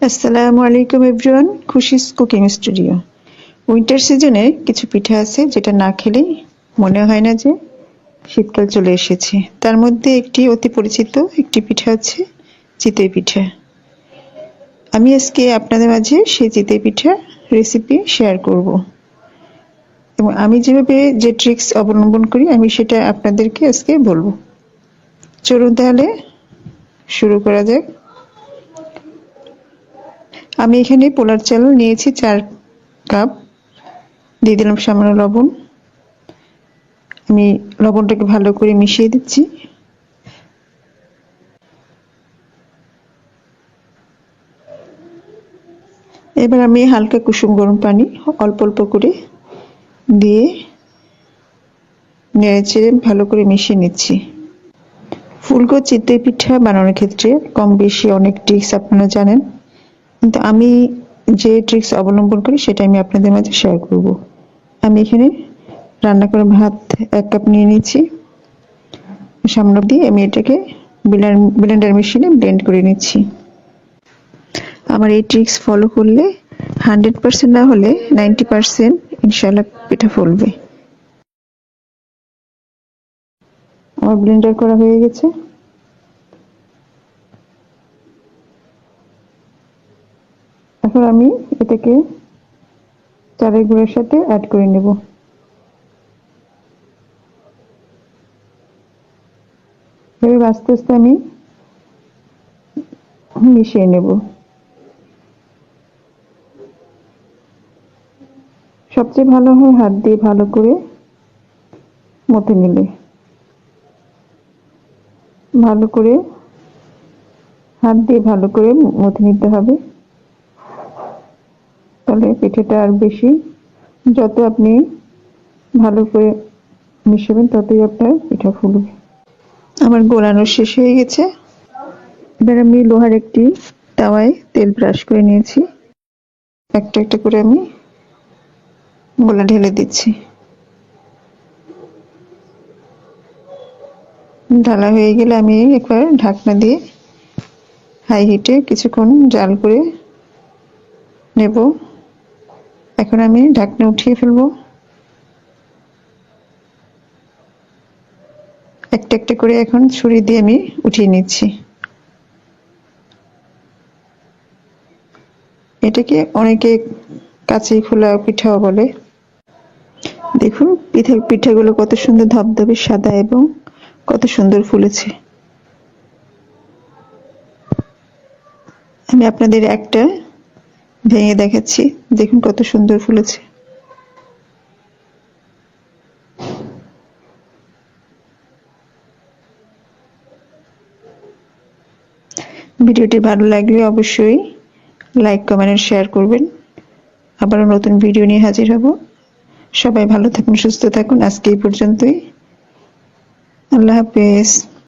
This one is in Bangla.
আসসালামু আলাইকুম everyone, Khushi's cooking studio. Winter season কিছু পিঠা আছে যেটা না খেলেই মনে হয় না যে শীতকাল চলে এসেছে। তার মধ্যে একটি অতি পরিচিত একটি পিঠা হচ্ছে চিতই পিঠা। আমি আজকে আপনাদের মাঝে সেই চিতই পিঠা রেসিপি শেয়ার করব। এবং আমি যেভাবে যে ট্রিক্স অবলম্বন করি, আমি সেটা আপনাদেরকে আজকে বলব। চলুন তাহলে শুরু করা যাক। আমি এখানে পোলার চাল নিয়েছি, চার কাপ। দিয়ে দিলাম সামান্য লবণ। আমি লবণটাকে ভালো করে মিশিয়ে দিচ্ছি। এবার আমি হালকা কুসুম গরম পানি অল্প অল্প করে দিয়ে নেড়েচেড়ে ভালো করে মিশিয়ে নিচ্ছি। ফুলকো চিতই পিঠা বানানোর ক্ষেত্রে কম বেশি অনেক ট্রিক্স আপনারা জানেন। কিন্তু আমি যে ট্রিক্স অবলম্বন করি, সেটা আমি আপনাদের মাঝে শেয়ার করব। আমি এখানে রান্না করে ভাত এক কাপ নিয়ে নিচ্ছি সামনে দিয়ে আমি এটাকে ব্লেন্ডার মেশিনে ব্লেন্ড করে নিচ্ছি। আমার এই ট্রিক্স ফলো করলে হান্ড্রেড পার্সেন্ট না হলে নাইনটি পার্সেন্ট ইনশাল্লাহ পিঠা ফলবে। আমার ব্লেন্ডার করা হয়ে গেছে। এখন আমি এটাকে চালের গুঁড়োর সাথে অ্যাড করে নেব। এভাবে আস্তে আস্তে আমি মিশিয়ে নেব। সবচেয়ে ভালো হয় হাত দিয়ে ভালো করে মতে নিলে। ভালো করে হাত দিয়ে ভালো করে মথে নিতে হবে। তাহলে পিঠেটা আর বেশি যত আপনি ভালো করে মিশাবেন, ততই আপনার পিঠা ফুলবে। আমার গোলানো শেষ হয়ে গেছে। এবার আমি লোহার একটি তাওয়ায় তেল ব্রাশ করে নিয়েছি। একটা একটা করে আমি গোলা ঢেলে দিচ্ছি। ঢালা হয়ে গেলে আমি একবার ঢাকনা দিয়ে হাই হিটে কিছুক্ষণ জাল করে নেব। এখন আমি ঢাকনা উঠিয়ে ফেলব। একটা একটা করে এখন ছুরি দিয়ে আমি উঠিয়ে নিচ্ছি। এটাকে অনেকে কাছে খোলা পিঠাও বলে। দেখুন পিঠা পিঠাগুলো কত সুন্দর ধবধবে সাদা এবং কত সুন্দর ফুলেছে। আমি আপনাদের একটা ভেঙে দেখাচ্ছি। দেখুন কত সুন্দর ফুলেছে। ভিডিওটি ভালো লাগলে অবশ্যই লাইক, কমেন্ট শেয়ার করবেন। আবারও নতুন ভিডিও নিয়ে হাজির হব। সবাই ভালো থাকুন, সুস্থ থাকুন। আজকে এই পর্যন্তই। আল্লাহ হাফেজ।